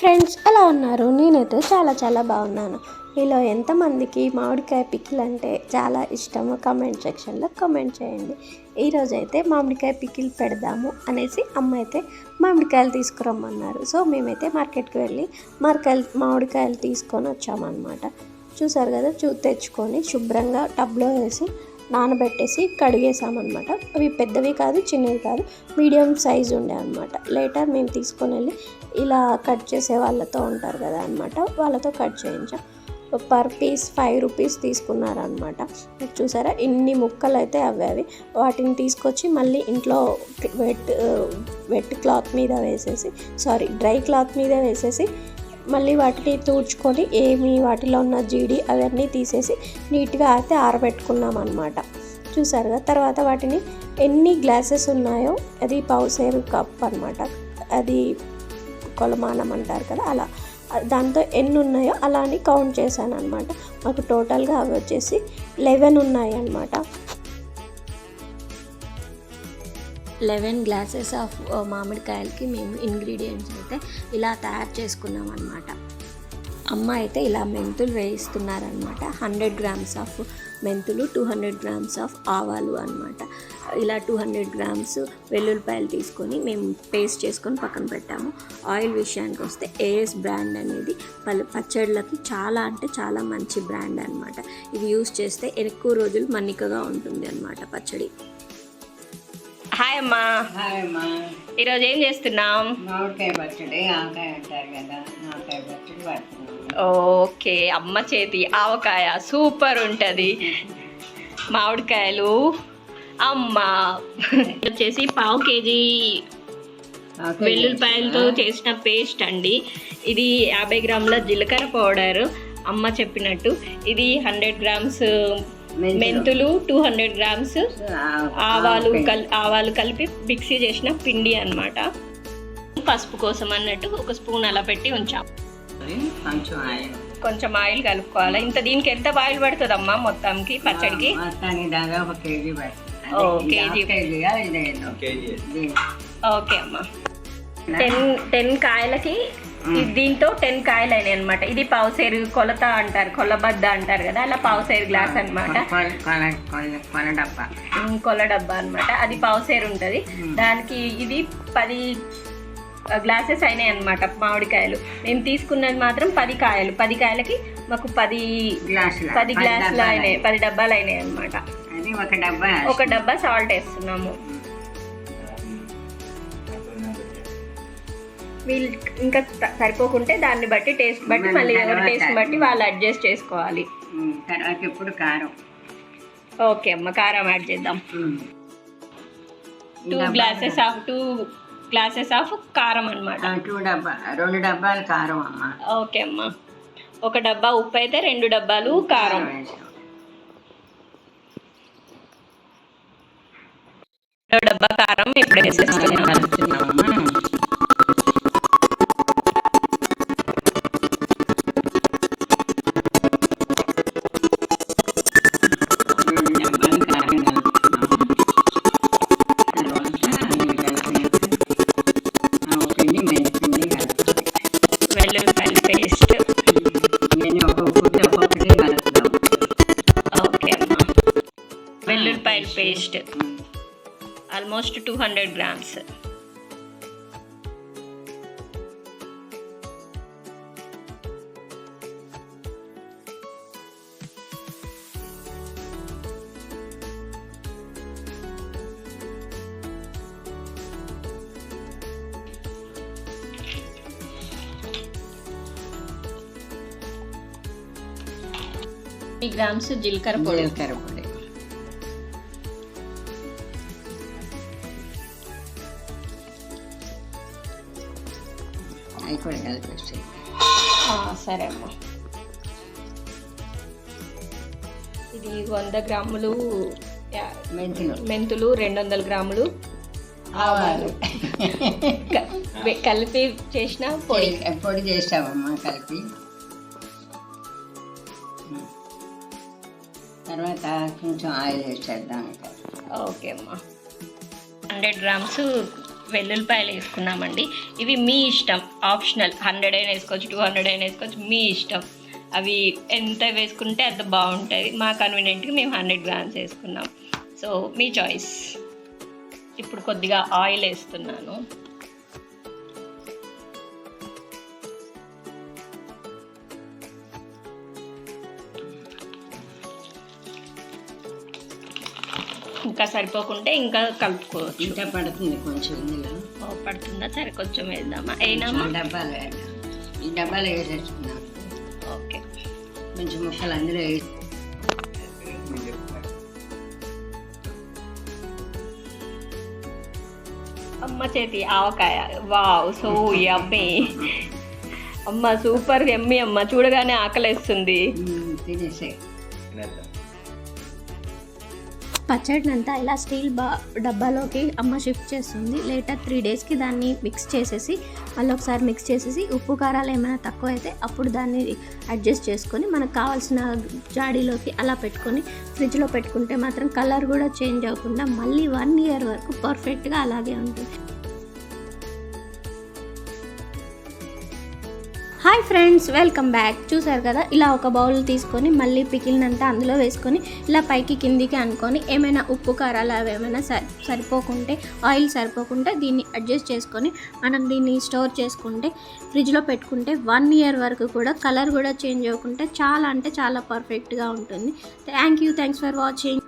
Friends ఎలా ఉన్నారు? నేనైతే చాలా చాలా బాగున్నాను. మీలో ఎంతమందికి మామిడికాయ పికిల్ అంటే చాలా ఇష్టమో కమెంట్ సెక్షన్లో కమెంట్ చేయండి. ఈరోజు అయితే మామిడికాయ పికిల్ పెడదాము అనేసి అమ్మ అయితే మామిడికాయలు తీసుకురమ్మన్నారు. సో మేమైతే మార్కెట్కి వెళ్ళి మామిడికాయలు మామిడికాయలు తీసుకొని వచ్చామన్నమాట. చూసారు కదా? చూ తెచ్చుకొని శుభ్రంగా టబ్లో వేసి నానబెట్టేసి కడిగేసామన్నమాట. అవి పెద్దవి కాదు చిన్నవి కాదు మీడియం సైజు ఉండే అనమాట లేటర్ మేము తీసుకొని వెళ్ళి ఇలా కట్ చేసే వాళ్ళతో ఉంటారు కదా అనమాట వాళ్ళతో కట్ చేయించాం. పర్ పీస్ ఫైవ్ రూపీస్ తీసుకున్నారనమాట చూసారా? ఇన్ని ముక్కలు అయితే అవి అవి. వాటిని తీసుకొచ్చి మళ్ళీ ఇంట్లో వెట్ వెట్ క్లాత్ మీద వేసేసి సారీ డ్రై క్లాత్ మీద వేసేసి మళ్ళీ వాటిని తూడ్చుకొని ఏమి వాటిలో ఉన్న జీడి అవన్నీ తీసేసి నీట్గా అయితే ఆరబెట్టుకున్నాం అనమాట చూసారుగా తర్వాత వాటిని ఎన్ని గ్లాసెస్ ఉన్నాయో అది పౌసేరు కప్ అనమాట అది కొలమానం అంటారు కదా? అలా. దాంతో ఎన్ని ఉన్నాయో అలా అని కౌంట్ చేశాను అనమాట మాకు టోటల్గా అవి వచ్చేసి లెవెన్ ఉన్నాయి అన్నమాట లెవెన్ గ్లాసెస్ ఆఫ్ మామిడికాయలకి మేము ఇంగ్రీడియంట్స్ అయితే ఇలా తయారు చేసుకున్నాం అనమాట అమ్మ అయితే ఇలా మెంతులు వేయిస్తున్నారనమాట హండ్రెడ్ గ్రామ్స్ ఆఫ్ మెంతులు టూ హండ్రెడ్ గ్రామ్స్ ఆఫ్ ఆవాలు అనమాట ఇలా టూ హండ్రెడ్ గ్రామ్స్ వెల్లుల్లిపాయలు తీసుకొని మేము పేస్ట్ చేసుకొని పక్కన పెట్టాము. ఆయిల్ విషయానికి వస్తే ఏఎస్ బ్రాండ్ అనేది పలు పచ్చళ్ళకి చాలా అంటే చాలా మంచి బ్రాండ్ అనమాట ఇది యూస్ చేస్తే ఎక్కువ రోజులు మన్నికగా ఉంటుంది అనమాట పచ్చడి. హాయ్ అమ్మా. హాయ్ అమ్మా. ఈరోజు ఏం చేస్తున్నాం? మామిడికాయ పచ్చడి ఆవకాయ అంటారు కదా ఆవకాయ పచ్చడి ఓకే అమ్మ చేతి ఆవకాయ సూపర్ ఉంటుంది. మామిడికాయలు అమ్మ. వచ్చేసి పావు కేజీ వెల్లుల్లిపాయలతో చేసిన పేస్ట్ అండి. ఇది యాభై గ్రాముల జీలకర్ర పౌడర్. అమ్మ చెప్పినట్టు. ఇది హండ్రెడ్ గ్రామ్స్ మెంతులు. Two hundred grams. ఆవాలు కల్ ఆవాలు కలిపి మిక్సీ చేసిన పిండి అన్నమాట. పసుపు కోసం అన్నట్టు ఒక స్పూన్ అలా పెట్టి ఉంచాం. కొంచెం ఆయిల్. కొంచెం ఆయిల్ కలుపుకోవాలి? ఇంత దీనికి ఎంత ఆయిల్ పడుతుందమ్మా మొత్తంకి పచ్చడికి? మొత్తానికి దీని- ఓకే. అమ్మా. టెన్ టెన్ కాయలకి దీంతో టెన్ కాయలు అయినాయి అనమాట ఇది పావుసేరు కొలత అంటారు కొలబద్ద అంటారు కదా అలా పావుసేరు గ్లాస్ అన్నమాట. కొల- డబ్బా అన్నమాట. అది పావుసేరు ఉంటుంది. దానికి ఇది పది గ్లాసెస్ అయినాయి అనమాట మామిడికాయలు. మేము తీసుకున్నది మాత్రం పది కాయలు. పది కాయలకి మాకు పది గ్లాసులు? పది గ్లాసులు అయినాయి. పది డబ్బాలు అయినాయి అనమాట ఒక డబ్బా సాల్ట్ వేస్తున్నాము. వీళ్ళు ఇంకా సరిపోకుంటే దాన్ని బట్టి టేస్ట్ బట్టి మళ్ళీ ఎవరి టేస్ట్ బట్టి వాళ్ళు అడ్జస్ట్ చేసుకోవాలి. తర్వాత ఇప్పుడు కారం. ఓకే అమ్మ కారం యాడ్ చేద్దాం. Two glasses of two glasses of కారం అనమాట టూ డబ్బా రెండు డబ్బాలు కారం అమ్మ. ఓకే అమ్మ. ఒక డబ్బా ఉప్పు అయితే రెండు డబ్బాలు కారం. డబ్బా కారం ఇప్పుడు వేసేస్తున్నాం వెల్లుల్లిపాయల పేస్ట్ ఇవన్నీ ఒక్కొక్కటి ఒక్కొక్కటి కలుపుతాం. ఓకే అమ్మ వెల్లుల్లిపాయల paste um. Almost two hundred grams grams జీలకర్ర పొడి. జీలకర్ర పొడి. అవి కూడా కలిపేస్తాయి సరే అమ్మ. ఇది వంద గ్రాములు మెంతులు. మెంతులు రెండు వందల గ్రాములు. ఆవాలు. కలిపి చేసిన పొడి. పొడి పొడి చేసావమ్మా కలిపి. తర్వాత కొంచెం ఆయిల్ వేసేద్దాం ఓకే అమ్మా. హండ్రెడ్ గ్రామ్స్ వెల్లుల్లిపాయలు వేసుకున్నామండి. ఇవి మీ ఇష్టం. ఆప్షనల్. హండ్రెడ్ అయినా వేసుకోవచ్చు టూ హండ్రెడ్ అయినా వేసుకోవచ్చు మీ ఇష్టం. అవి ఎంత వేసుకుంటే అంత బాగుంటుంది మా కన్వీనియంట్గా మేము హండ్రెడ్ గ్రామ్స్ వేసుకున్నాం. సో మీ చాయిస్. ఇప్పుడు కొద్దిగా ఆయిల్ వేస్తున్నాను. ఇంకా సరిపోకుంటే ఇంకా కలుపుకోవచ్చు ఇంకా పడుతుంది కొంచెం ఇందులో. ఓ, పడుతుందా? సరే కొంచెం వేద్దామా? అయినామా కొంచెం డబ్బాలు వేద్దాం. ఈ డబ్బాలు వేసేసుకున్నాం ఓకే. కొంచెం ముక్కలు అందులో వేసి. అమ్మ చేతి ఆవకాయ. Wow so yummy. అమ్మ సూపర్ ఎమ్మి అమ్మ. చూడగానే ఆకలేస్తుంది. తినేసే పచ్చడినంతా ఇలా స్టీల్ బా డబ్బాలోకి అమ్మ షిఫ్ట్ చేస్తుంది. లేటర్ త్రీ డేస్కి దాన్ని మిక్స్ చేసేసి మళ్ళీ ఒకసారి మిక్స్ చేసేసి ఉప్పు కారాలు ఏమైనా తక్కువ అయితే అప్పుడు దాన్ని అడ్జస్ట్ చేసుకొని మనకు కావాల్సిన జాడీలోకి అలా పెట్టుకొని ఫ్రిడ్జ్లో పెట్టుకుంటే మాత్రం కలర్ కూడా చేంజ్ అవ్వకుండా మళ్ళీ వన్ ఇయర్ వరకు పర్ఫెక్ట్గా అలాగే ఉంటుంది. Hi friends welcome back. చూసారు కదా ఇలా ఒక బౌల్ తీసుకొని మళ్ళీ పికిలినంతా అందులో వేసుకొని ఇలా పైకి కిందికి అనుకొని ఏమైనా ఉప్పు కారాలు అవి ఏమైనా సరి సరిపోకుంటే ఆయిల్ సరిపోకుంటే దీన్ని అడ్జస్ట్ చేసుకొని మనం దీన్ని స్టోర్ చేసుకుంటే ఫ్రిడ్జ్లో పెట్టుకుంటే వన్ ఇయర్ వరకు కూడా కలర్ కూడా చేంజ్ అవ్వకుంటే చాలా అంటే చాలా పర్ఫెక్ట్గా ఉంటుంది. Thank you thanks for watching.